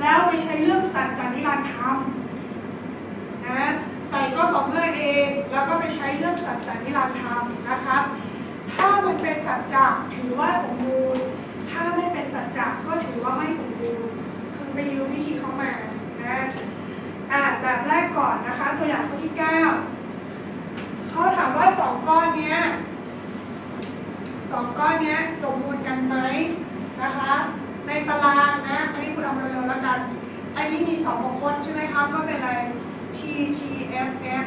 แล้วไปใช้เรื่องสัจจานิรันดร์ธรรมนะใส่ก็ต่อเมื่อเอง แล้วก็ไปใช้เรื่องสัจจานิรันดร์ธรรมนะครับถ้ามันเป็นสัจจะถือว่าสมบูรณ์ ถ้าไม่เป็นสัจจะก็ถือว่าไม่สมบูรณ์ คือไปยืมวิธีเขามานะอ่าแบบแรกก่อนนะคะ ตัวอย่างข้อที่เก้าเขาถามว่าสองก้อนเนี้ยสองก้อนเนี้ยสมบูรณ์กันไหมนะคะ ในตารางนะ อันนี้คุณเอามาเร็วๆแล้วกัน อันนี้มีสองบุคคลใช่ไหมครับ ก็เป็นอะไร T T F F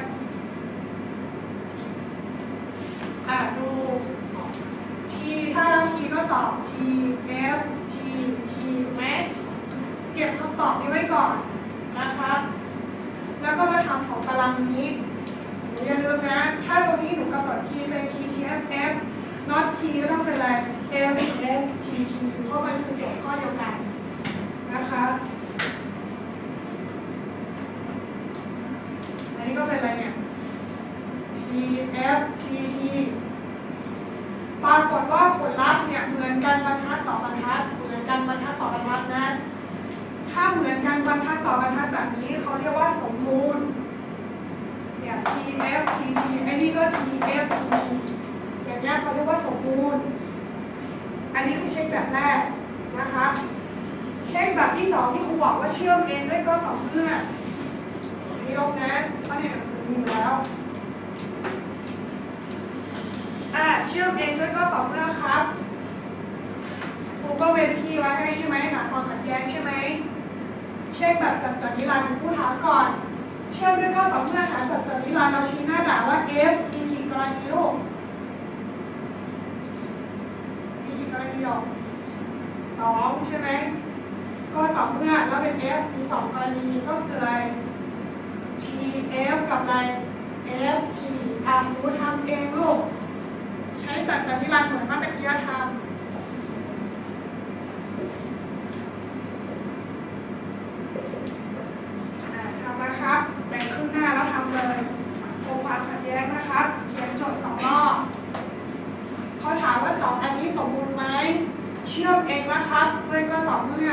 อ่าดู T ถ้าเรา T ก็ตอบ T F T T ถูกไหมเก็บคำตอบนี้ไว้ก่อนนะครับ แล้วก็มาทำของตารางนี้หนูอย่าลืมนะ ถ้าตรงนี้หนูกำหนด T เป็น T T F F not T ก็ต้องเป็นอะไร F F T T เพราะมันคือโจทย์ข้อเดียวกันนะคะ อันนี้ก็เป็นอะไรเนี่ย T F T T ปรากฏว่าผลลัพธ์เนี่ยเหมือนกันบรรทัดต่อบรรทัด เหมือนกันบรรทัดต่อบรรทัดนะ ถ้าเหมือนกันบรร ทัดต่อบรรทัดแบบนี้เขาเรียกว่าสมบูรณ์เนี่ย T F T T ไอ้นี่ก็ T F T T อย่างเงี้ยเขาเรียกว่าสมบูรณ์อันนี้คือเช็คแบบแรกนะคะ เช็คแบบที่สองที่ครูบอกว่าเชื่อมเองด้วยก็ต่อเมื่อนี่ลงนะเพราะในหนังสือมีแล้วอ่าเชื่อมเองด้วยก็ต่อเมื่อครับครูก็เว้นที่ไว้ให้ใช่ไหมหาความขัดแย้งใช่ไหม เช็คแบบสัจจนิรันดร์ผู้ถาก่อน เชื่อมด้วยก็ต่อเมื่อหาสัจจนิรันดร์เราชี้หน้าด่าว่า F มีกี่กรณีลูกมีกี่กรณีหรอกสองใช่ไหมก็ต่อเมื่อแล้วเป็น F มีสองกรณีก็คืออะไร T F กับอะไร F T อะหนูทำเองลูกใช้สัจจนิรันดร์เหมือนเมื่อตะกี้ทำอ่าทำนะครับแบ่งครึ่งหน้าแล้วทำเลยโคงความขัดแย้งนะครับเขียนโจทย์สองรอบเขาถามว่าสองอันนี้สมบูรณ์ไหม เชื่อมเองนะครับด้วยก็ต่อเมื่อ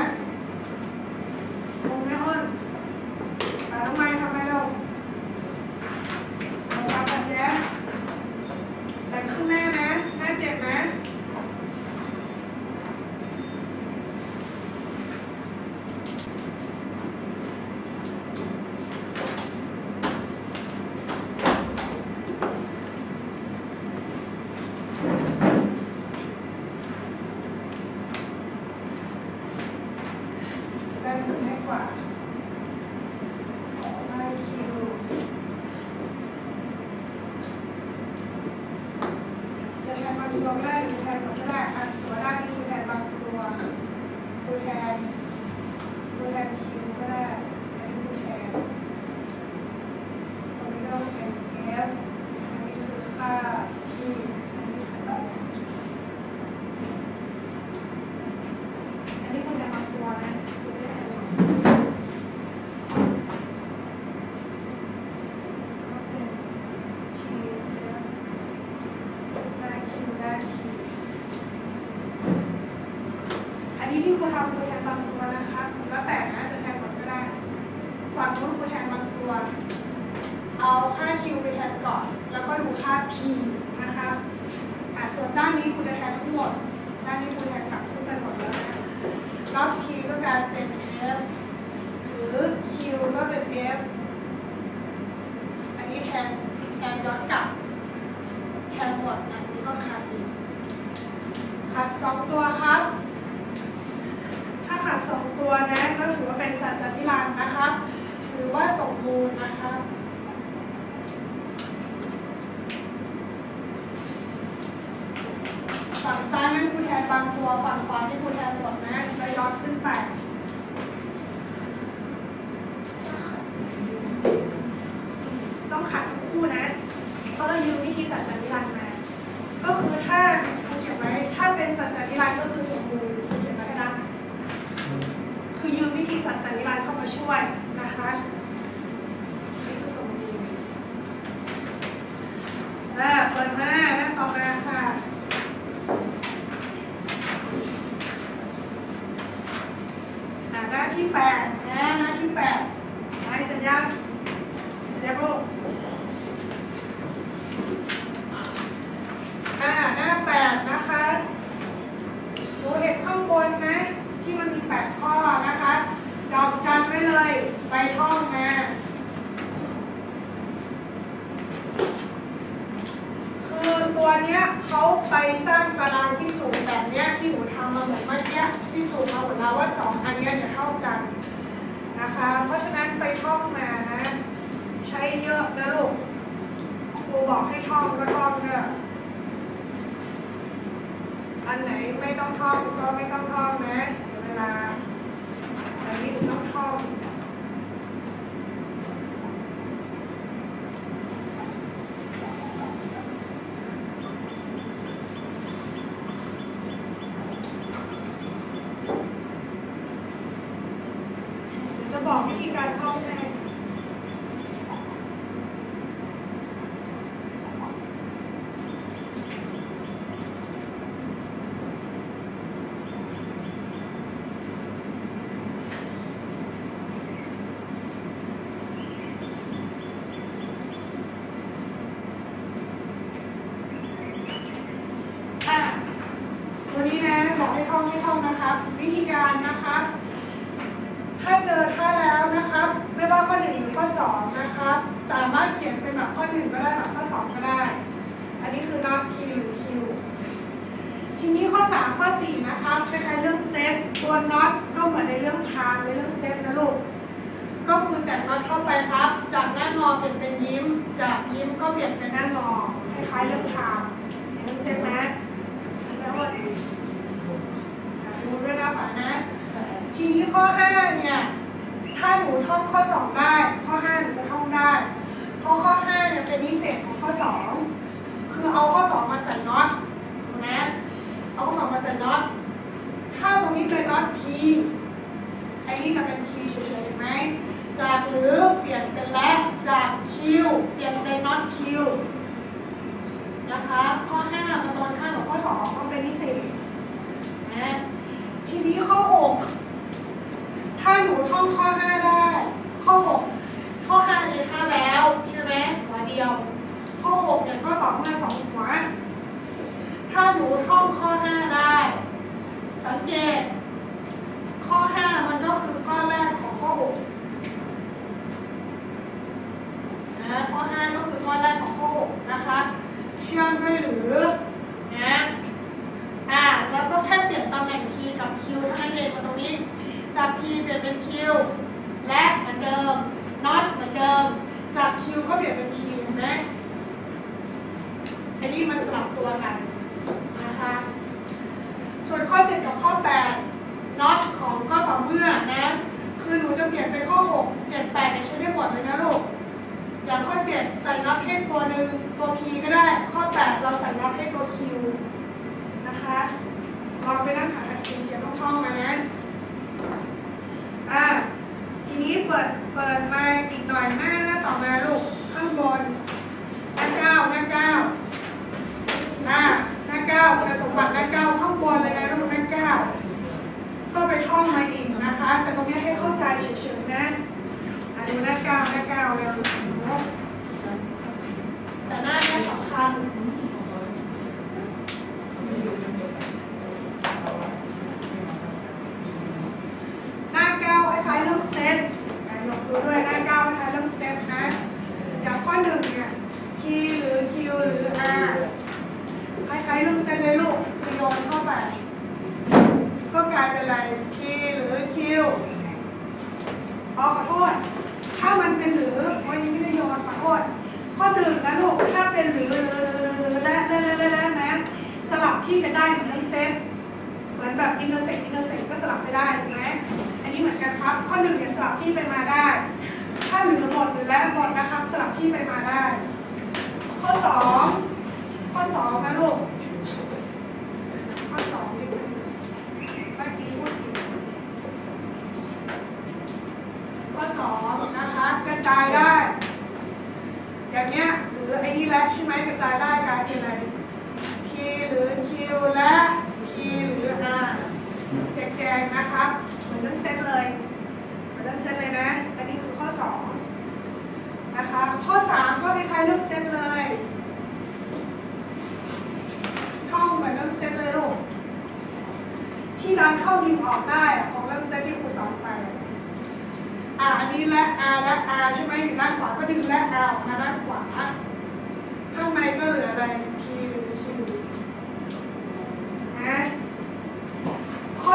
ดร์เข้ามาช่วยนะคะนี่คือสมบูรณ์อ่าเปิดมาหน้าต่อมาค่ะอ่าหน้า ที่แปดนะหน้าที่แปดไหนสัญญาณสัญญาณลูกอ่าหน้าแปดนะคะหนูเห็นข้างบนนะ ที่มันมีแปดข้อนะคะดอกจันไว้เลย ไปท่องมา คือตัวเนี้ยเขาไปสร้างตารางพิสูจน์แบบเนี้ยที่หนูทำมาเหมือนเมื่อกี้ พิสูจน์มาหมดแล้วว่าสองอันนี้จะเท่ากันนะคะ เพราะฉะนั้นไปท่องมานะ ใช้เยอะนะลูกครูบอกให้ท่องก็ท่องเนอะอันไหนไม่ต้องท่องก็ไม่ต้องท่องนะเวลาอันนี้หนูต้องท่อง จะบอกวิธีการท่องให้อะวันนี้นะ บอกให้ท่องให้ท่องนะครับ วิธีการนะครับถ้าเจอท่าแล้วนะครับ ไม่ว่าข้อหนึ่งหรือข้อสองนะครับ สามารถเขียนเป็นแบบข้อหนึ่งก็ได้แบบข้อสองก็ได้ อันนี้คือ not Q หรือ Q ทีนี้ข้อสามข้อสี่นะครับคล้ายๆเรื่องเซตตัว not ก็เหมือนในเรื่อง time ในเรื่องเซตนะลูกก็คือจัด not เข้าไปครับ จากหน้างอเป็นเป็นยิ้ม จากยิ้มก็เปลี่ยนเป็นหน้างอคล้ายๆเรื่อง time ในเรื่องเซตนะแล้ว ดูด้วยนะฝานะทีนี้ข้อ5เนี่ยถ้าหนูท่องข้อ2ได้ ข้อ5หนูจะท่องได้ เพราะข้อ5เนี่ยเป็นนิเศษของข้อ2คือเอาข้อ2มาใส่น็อตถูกไหมเอาข้อ2มาใส่น็อตถ้าตรงนี้เป็นน็อตคีไอ้นี่จะเป็นคีเฉยๆเห็นไหมจากหรือเปลี่ยนเป็นและจากคิวเปลี่ยนเป็นน็อตคิวนะคะข้อ5มันตรงข้ามกับข้อ2ต้องเป็นนิเศษนะ ทีนี้ข้อ6ถ้าหนูท่องข้อ5ได้ ข้อ6ข้อ5เนี่ยท่าแล้วใช่ไหมหัวเดียว ข้อ6เนี่ยก็ต่อเมื่อสองหัว ถ้าหนูท่องข้อ5ได้ สังเกต ข้อ5มันก็คือก้อนแรกของข้อ6นะข้อ5ก็คือก้อนแรกของข้อ6นะคะ เชื่อมด้วยหรือนะ อ่า แล้วก็แค่เปลี่ยนตำแหน่ง คีย์กับคิวเท่านั้นเองตรงนี้ จากคีเปลี่ยนเป็นคิวและเหมือนเดิมน็อตเหมือนเดิม จากคิวก็เปลี่ยนเป็นคิวเห็นไหมอันนี้มันสลับตัวกันนะคะ ส่วนข้อ 7 กับข้อ 8 น็อตของก็ต่อเมื่อนะ คือหนูจะเปลี่ยนเป็นข้อ 6 7 8เนี่ยใช้ได้หมดเลยนะลูก อย่างข้อ 7 ใส่น็อตให้ตัวหนึ่งตัว P ก็ได้ ข้อ 8 เราใส่น็อตให้ตัว Q นะคะลองไปนั่งหาจริงจะต้องท่องมานะ อ่า ทีนี้เปิด เปิดมาอีกหน่อยหน้าหน้าต่อมาลูก ข้างบน หน้าเก้าหน้าเก้าอ่าหน้าเก้าคุณสมบัติหน้าเก้าข้างบนเลยนะลูกหน้าเก้าก็ไปท่องมาอีกนะคะ แต่ตรงนี้ให้เข้าใจเฉยๆนะอ่าดูหน้าเก้าหน้าเก้าเลยแต่หน้าเนี้สำคัญ หน้าเก้าคล้ายๆเรื่องเซตอะยกดูด้วยหน้าเก้าคล้ายๆเรื่องเซตนะ อย่างข้อหนึ่งเนี่ย T หรือ Q หรือ R คล้ายๆเรื่องเซตเลยลูกคือโยนเข้าไป ก็กลายเป็นอะไร T หรือ Q อ๋อขอโทษ ถ้ามันเป็นหรือวันนี้ไม่ได้โยนขอโทษ ข้อหนึ่งนะลูก ถ้าเป็นหรือหรือหรือหรือและและและและนะ สลับที่ กันได้เหมือนเรื่องเซตเหมือนแบบอินเตอร์เซ็กอินเตอร์เซ็กก็สลับไปได้ถูกไหมอันนี้เหมือนกันครับ ข้อหนึ่งเนี่ยสลับที่ไปมาได้ ถ้าเหลือหมดหรือแล้วหมดนะครับ สลับที่ไปมาได้ ข้อสองข้อสองนะลูก ข้อสองนิดนึงเมื่อกี้พูดผิดข้อสองนะคะกระจายได้ อย่างเนี้ยหรือไอ้นี่แหละใช่ไหมกระจายได้กลายเป็นอะไร P หรือ Q และ P หรือ R แจกแจงนะครับ เหมือนเรื่องเซตเลย เซตเลยนะ อันนี้คือข้อสองนะคะ ข้อสามก็คล้ายๆเรื่องเซตเลย ท่องเหมือนเรื่องเซตเลยลูก ที่ร้านเข้าดึงออกได้อะของเรื่องเซตที่ครูสอนไป อ่าอันนี้และ R และ R ใช่ไหมอยู่ด้านขวาก็ดึงและ R ออกมาด้านขวา ข้างในก็เหลืออะไร Q Q นะข้อ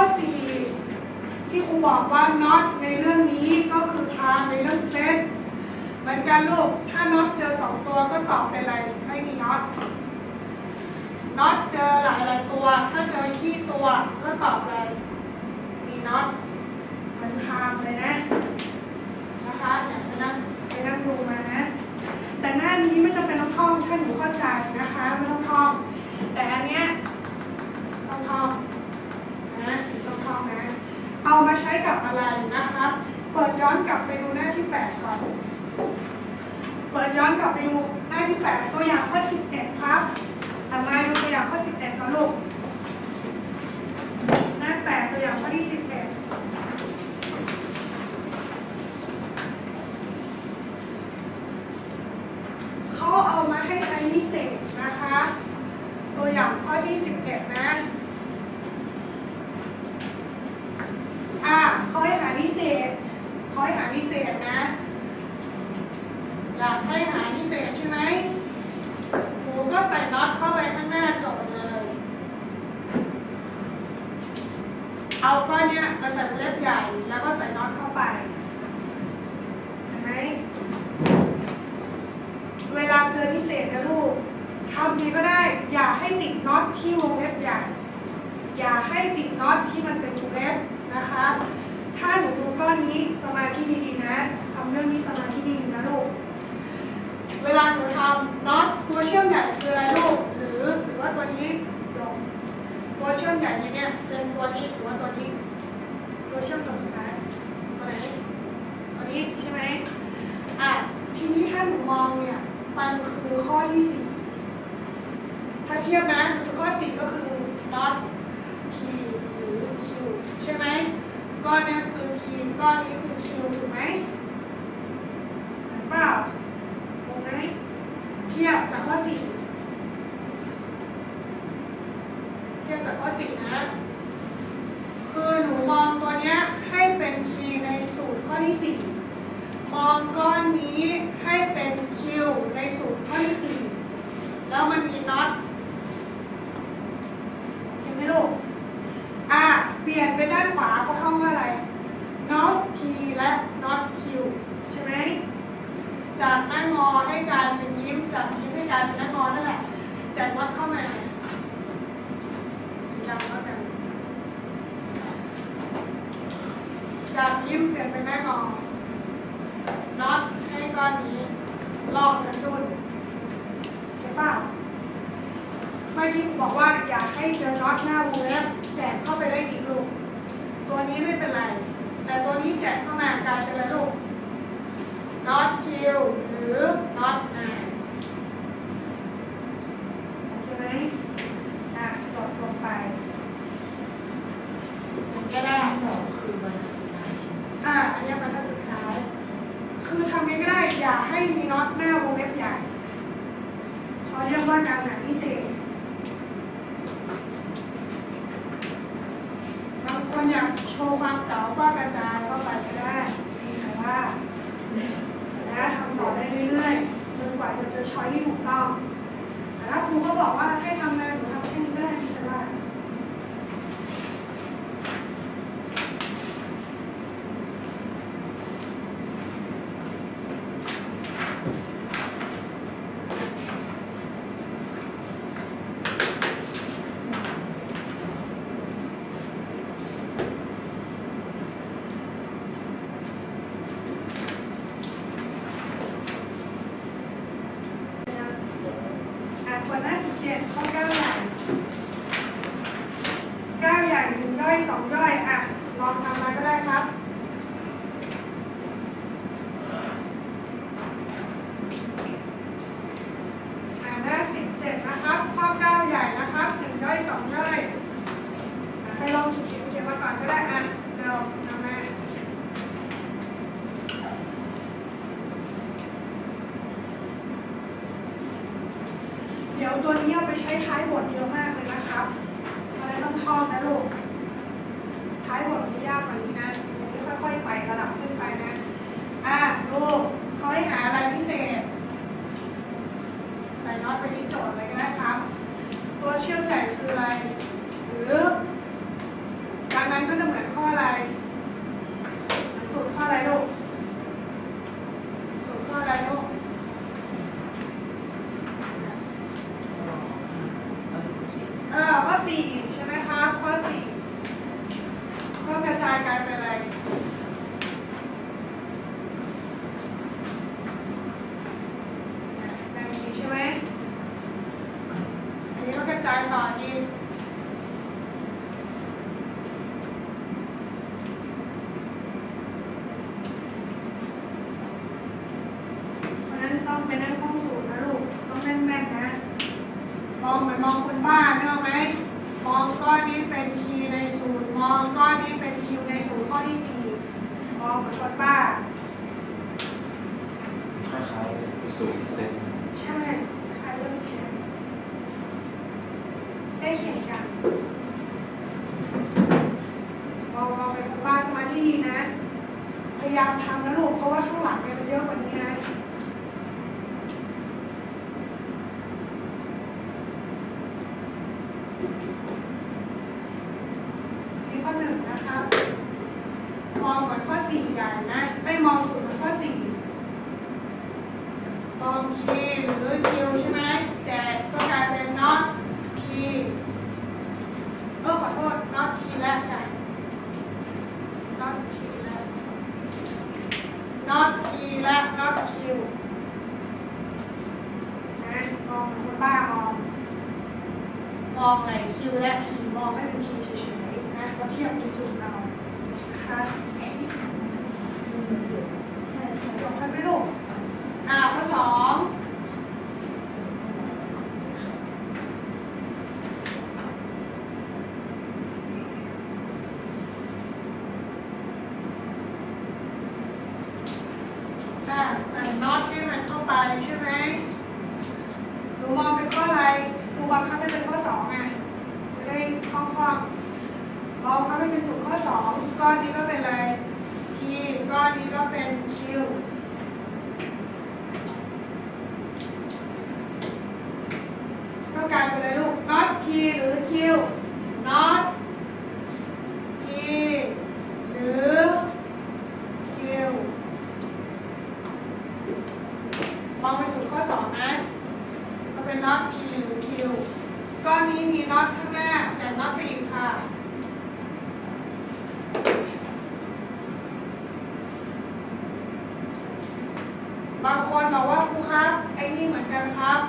4 ที่ครูบอกว่า not ในเรื่องนี้ก็คือ time ในเรื่องเซต เหมือนกันลูก ถ้า not เจอสองตัวก็ตอบเป็นอะไร ไม่มี not not เจอหลายหลายตัว ถ้าเจอขี้ตัวก็ตอบอะไร มี not เหมือน time เลยนะ นะคะเนี่ยไปนั่งไปนั่งดูมานะ แต่หน้านี้ไม่จำเป็นต้องท่องถ้าหนูเข้าใจนะคะ ไม่ต้องท่อง แต่อันเนี้ยต้องท่องนะต้องท่องนะ เอามาใช้กับอะไรนะคะ เปิดย้อนกลับไปดูหน้าที่แปดก่อน เปิดย้อนกลับไปดูหน้าที่แปดตัวอย่างข้อสิบเอ็ดครับทำไมดูตัวอย่างข้อสิบเอ็ดก่อนลูก หน้าแปดตัวอย่างข้อที่สิบเอ็ด เขาเอามาให้ใช้พิเศษนะคะ ตัวอย่างข้อที่ 11 นะ อ่าเขาให้หานิเศษเขาให้หานิเศษนะ อยากให้หานิเศษใช่ไหมครูก็ใส่น็อตเข้าไปข้างหน้าจบเลย เอาก้อนเนี้ยมาใส่เล็บใหญ่ แล้วก็ใส่น็อตเข้าไปเห็นไหมเวลาเจอพิเศษนะลูกทำดีก็ได้ อย่าให้ติดน็อตที่วงเล็บใหญ่ อย่าให้ติดน็อตที่มันเป็นวงเล็บนะคะ ถ้าหนูดูก้อนนี้สมาธิดีๆนะทำเรื่องนี้สมาธิดีๆนะลูก เวลาหนูทำน็อตตัวเชื่อมใหญ่คืออะไรลูก หรือหรือว่าตัวนี้ ลงตัวเชื่อมใหญ่ในเนี่ยเป็นตัวนี้หรือว่าตัวนี้ตัวเชื่อมตัวสุดท้ายตัวไหนตัวนี้ใช่ไหมอะทีนี้ถ้าหนูมองเนี่ยมันคือข้อที่สี่ถ้าเทียบนะคือข้อสี่ก็คือ not p หรือ q ใช่ไหมก้อนนี้คือ p ก้อนนี้คือ q ถูกไหมเปล่าถูกไหมเทียบกับข้อสี่เทียบกับข้อสี่นะ คือหนูมองตัวเนี้ยให้เป็น p ในสูตรข้อที่สี่ ม องก้อนนี้ให้เป็นคิวในสูตรข้อที่สี่แล้วมันมีน็อตเห็นไหมลูกอะเปลี่ยนไปด้านขวาเขาท่องว่าอะไรน็อตทีและน็อตคิวใช่ไหมจากหน้างอให้กลายเป็นยิ้มจากยิ้มให้กลายเป็นหน้างอนั่นแหละจากน็อตเข้ามาสีดำแล้วกันจากยิ้มเปลี่ยนเป็นหน้างอน อนนี้ลอกกันดุนใช่ป่ะเมื่อกี้บอกว่าอยากให้เจอน็อตหน้าวงเล็บแจกเข้าไปได้อีกลูก ตัวนี้ไม่เป็นไร แต่ตัวนี้แจกเข้ามากลายเป็นอะไรลูกน็อตชิลหรือน็อตอนใช่ไหมอะจดลงไปอย่างนี้ก็ได้ คือมันสุดท้ายใช่ไหม อ่า อันนี้บรรทัดสุดท้าย คือทำยังไงก็ได้ อย่าให้มีน็อตหน้าวงเล็บใหญ่เขาเรียกว่าการหาพิเศษ บางคนอยากโชว์ความเก๋าก็กระจายเข้าไปก็ได้มีแต่ว่าแล้วทำต่อได้เรื่อยๆ จนกว่า จะช้อยที่ถูกต้องแต่ถ้าครูก็บอกว่าให้ทำงานหนูทำแค่นี้ก็ได้ไม่ได้ marathon ล้เคียงกันมองไปบ้านสมาธิดีนะ พยายามทำนะลูก เพราะว่าช่วงหลังมีเยอะกว่านี้นะ องไหล่คิ้วและคีมองให้เป็นคิวเฉยๆนะแล้วเทียบในสูตรเรานะคะ เป็นสูตรข้อสองก้อนนี้ก็เป็นอะไร p ก้อนนี้ ไอ้นี่เหมือนกันครับ